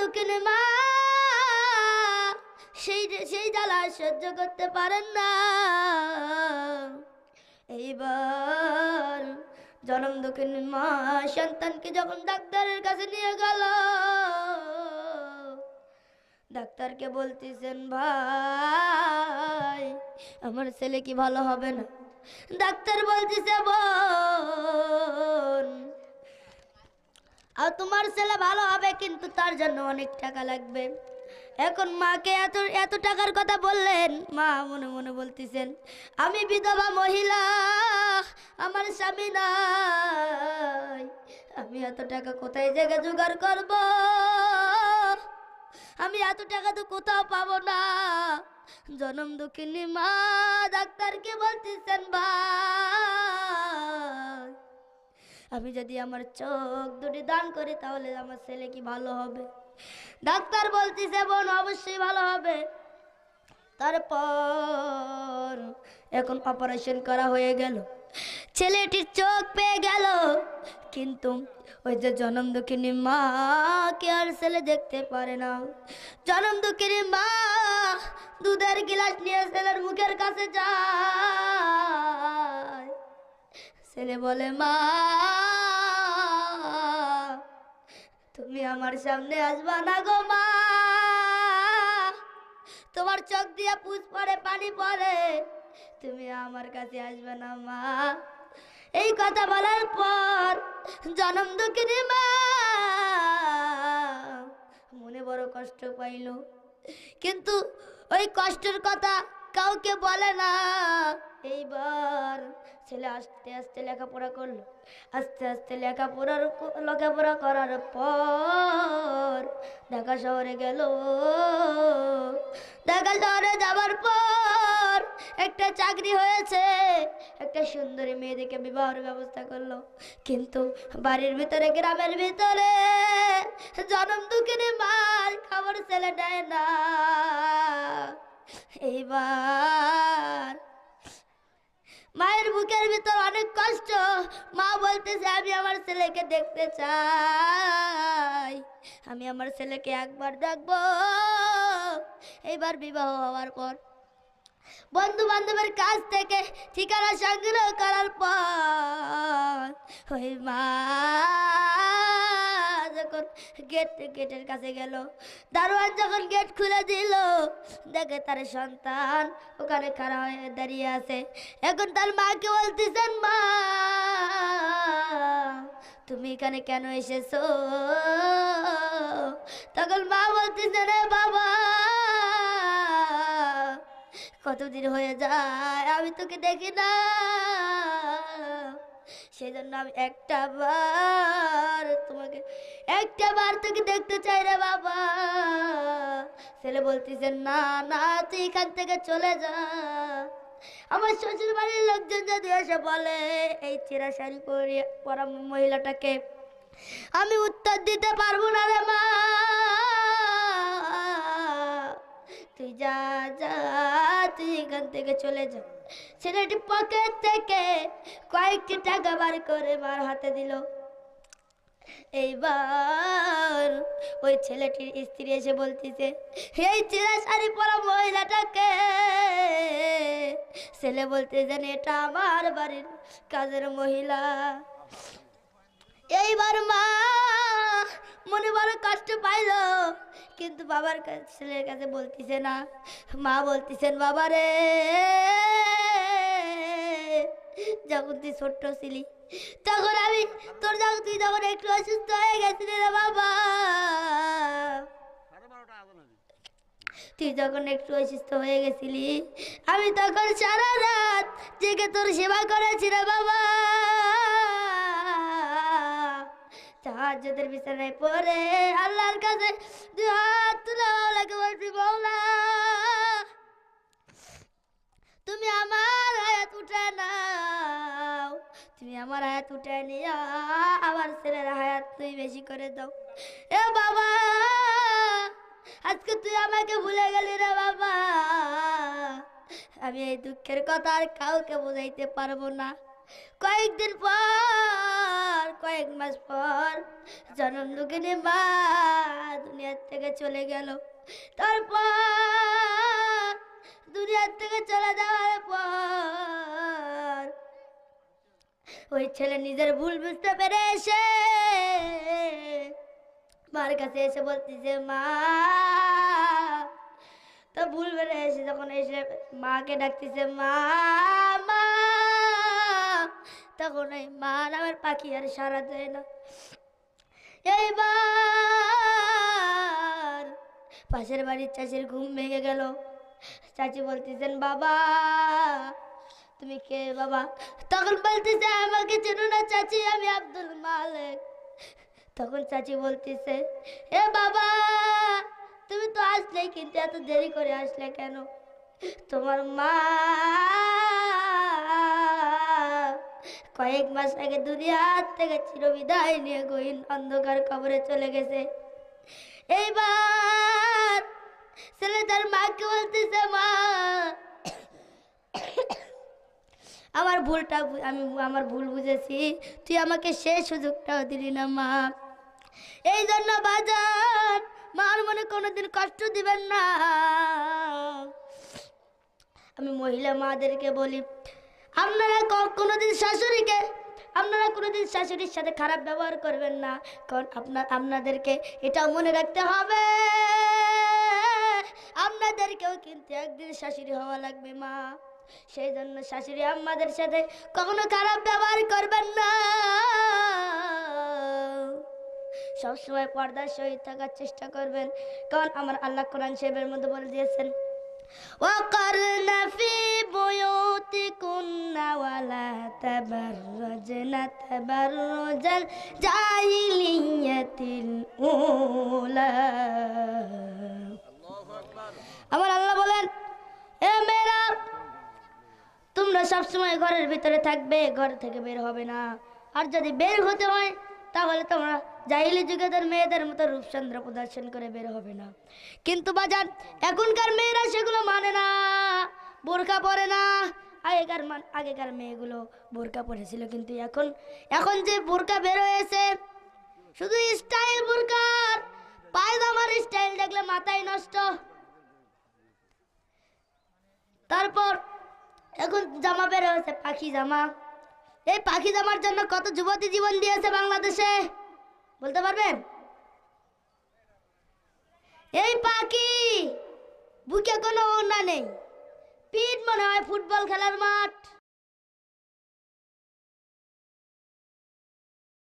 দুঃখিনী মা। সেই সেই জ্বালা সহ্য করতে পারেন না। এইবার জনম দুঃখিনী মা সন্তানকে যখন ডাক্তারের কাছে নিয়ে গেল, ডাক্তারকে বলতেছেন, ভাই, আমার ছেলে কি ভালো হবে না? ডাক্তার বলতেছে, বোন আর তোমার ছেলে ভালো হবে, কিন্তু তার জন্য অনেক টাকা লাগবে। এখন মাকে এত এত টাকার কথা বললেন, মা মনে মনে বলতেছেন, আমি বিধবা মহিলা, আমার স্বামী নাই। আমি এত টাকা কোথায় জায়গা জোগাড় করব? আমি এত টাকা তো কোথাও পাবো না। জনম দুঃখিনী মা ডাক্তারকে বলতেছেন, ভাই আমি যদি আমার চোখ দুটি দান করি, তাহলে আমার ছেলে কি ভালো হবে? ডাক্তার বলতেছে, বোন, অবশ্যই ভালো হবে। তারপর এখন অপারেশন করা হয়ে গেল। ছেলেটির চোখ পেয়ে গেল। কিন্তু ওই যে জনম দুঃখিনী মা, কে আর ছেলে দেখতে পারে না। জনম দুঃখিনী মা, দুধের গিলাস নিয়ে ছেলের মুখের কাছে যায়। ছেলে বলে, মা, তুমি আমার সামনে আসবা না গো, মা। তোমার চোখ দিয়ে পুষ পড়ে, পানি পড়ে। তুমি আমার কাছে আসবে না, মা। এই কথা বলার পর জনম দুঃখিনী মা মনে বড় কষ্ট পাইল। কিন্তু ওই কষ্টের কথা কাউকে বলে না। এইবার ছেলে আস্তে আস্তে লেখাপড়া করল, আস্তে আস্তে লেখাপড়ার লেখাপড়া করার পর ঢাকা শহরে গেল। ঢাকা শহরে যাওয়ার পর একটা চাকরি হয়েছে, একটা সুন্দরী মেয়েদেরকে বিবাহের ব্যবস্থা করল। কিন্তু বাড়ির ভিতরে, গ্রামের ভিতরে জনম দুঃখিনী মার খাবার ছেলে দেয় না। এইবার মায়ের বুকের ভিতর অনেক কষ্ট। মা বলতেছে, আমি আমার ছেলেকে দেখতে চাই। আমি আমার ছেলেকে একবার দেখব। এইবার বিবাহ হওয়ার পর বন্ধু বান্ধবের কাছ থেকে ঠিকানা সংগ্রহ করার পর, ওই মা যখন গেট গেটের কাছে গেল, দারোয়ান যখন গেট খুলে দিল, দেখে তার সন্তান ওখানে খাড়া হয়ে দাঁড়িয়ে আছে। এখন তার মাকে বলতেছেন, মা, তুমি এখানে কেন এসেছ? তখন মা বলতেছে, রে বাবা, কতদিন হয়ে যায়, আমি তোকে দেখি না। সেই জন্য আমি একটা বার তোমাকে, একটা বার তোকে দেখতে চাই রে বাবা। ছেলে বলতেছে, না না, তুই এখান থেকে চলে যা। আমার শ্বশুর বাড়ির লোকজন যদি এসে বলে, এই চেরা শাড়ি পরে, পরা মহিলাটাকে আমি উত্তর দিতে পারব না রে মা। তুই যা যা, তুই এখান থেকে চলে যা। ছেলেটি পকেট থেকে কয়েকটি টাকা বার করে মার হাতে দিল। এইবার ওই ছেলেটির স্ত্রী এসে বলতেছে, এই চেরা শাড়ি পরা মহিলাটাকে। ছেলে বলতেছেন এটা আমার বাড়ির কাজের মহিলা। এইবার মা মনে বড় কষ্ট পাইল, কিন্তু বাবার ছেলের কাছে বলতিছে না। মা বলতিছেন বাবা রে যখন তুই ছোট্ট ছিলি তখন আমি তোর যখন তুই যখন একটু অসুস্থ হয়ে গেছিলি রে বাবা। তুই যখন একটু অসুস্থ হয়ে গেছিলি আমি তখন সারা রাত জেগে তোর সেবা করেছি রে বাবা। সাহায্যদের বিছানায় পড়ে আল্লাহর কাছে দুই হাত তুলে বলছি মৌলা তুমি আমার হায়াত উঠে নাও। তুমি আমার হায়াত উঠে নিয়ে আমার ছেলের হায়াত তুই বেশি করে দাও। এ বাবা, আজকে তুই আমাকে ভুলে গেলি রে বাবা। আমি এই দুঃখের কথা আর কাউকে বোঝাইতে পারব না। কয়েকদিন পর, কয়েক মাস পর জন্ম দুঃখিনী মা দুনিয়া থেকে চলে গেল। তারপর দুনিয়ার থেকে চলে যাওয়ার পর ওই ছেলে নিজের ভুল বুঝতে পেরে এসে মার কাছে এসে বলতেছে, মা, তো ভুল বেড়ে এসে যখন এসে মাকে ডাকতেছে, মা মা। তখন ওই মা নামের পাখি আর সারা দেয় না। এইবার পাশের বাড়ির চাষির ঘুম ভেঙে গেল। চাচি বলতেছেন, বাবা, তুমি কে বাবা? তখন বলতেছে, আমাকে চেনো না চাচি, আমি আব্দুল মালিক। তখন চাচি বলতেছে, এ বাবা, তুমি তো আসলে কিন্তু এত দেরি করে আসলে কেন? তোমার মা কয়েক মাস আগে দুনিয়ার থেকে চিরবিদায় নিয়ে গহীন অন্ধকার কবরে চলে গেছে। এইবার ছেলে তার মাকে বলতেছে, মা। আমার ভুলটা আমি আমার ভুল বুঝেছি। তুই আমাকে সে সুযোগটাও দিলি না, মা। এই জন্য বাজার মার মনে কোনোদিন কষ্ট দিবেন না। আমি মহিলা মাদেরকে বলি, আপনারা কোনোদিন শাশুড়িকে, আপনারা কোনোদিন শাশুড়ির সাথে খারাপ ব্যবহার করবেন না। কারণ আপনার, আপনাদেরকে এটাও মনে রাখতে হবে। আপনাদেরকেও কিন্তু একদিন শাশুড়ি হওয়া লাগবে মা সেই জন্য শাশুড়ি আমাদের সাথে কখনো খারাপ ব্যবহার করবেন না সবসময় পর্দার সহিত থাকার চেষ্টা করবেন কারণ আমার আল্লাহ কোরআন সাহেবের মধ্যে বলে দিয়েছেন وقرن في بيوتكن ولا تبرجن تبرج الجاهلية الأولى আমার আল্লাহ বলেন, এ মেয়েরা, তোমরা সবসময় ঘরের ভিতরে থাকবে, ঘর থেকে বের হবে না। আর যদি বের হতে হয়, তাহলে তোমরা জাহিলি যুগেদের মেয়েদের মতো রূপচন্দ্র প্রদর্শন করে বের হবে না। কিন্তু বাজার এখনকার মেয়েরা সেগুলো মানে না। বোরখা পরে না। আগেকার মান, আগেকার মেয়েগুলো বোরকা পরেছিল, কিন্তু এখন এখন যে বোরকা বের হয়েছে, শুধু স্টাইল বোরকার পায়জামার স্টাইল দেখলে মাথায় নষ্ট। তারপর এখন জামা বের হয়েছে, পাখি জামা। এই পাখি জামার জন্য কত যুবতী জীবন দিয়েছে বাংলাদেশে, বলতে পারবেন? এই পাখি, বুকে কোনো ওনা নেই। পিঠ মনে হয় ফুটবল খেলার মাঠ।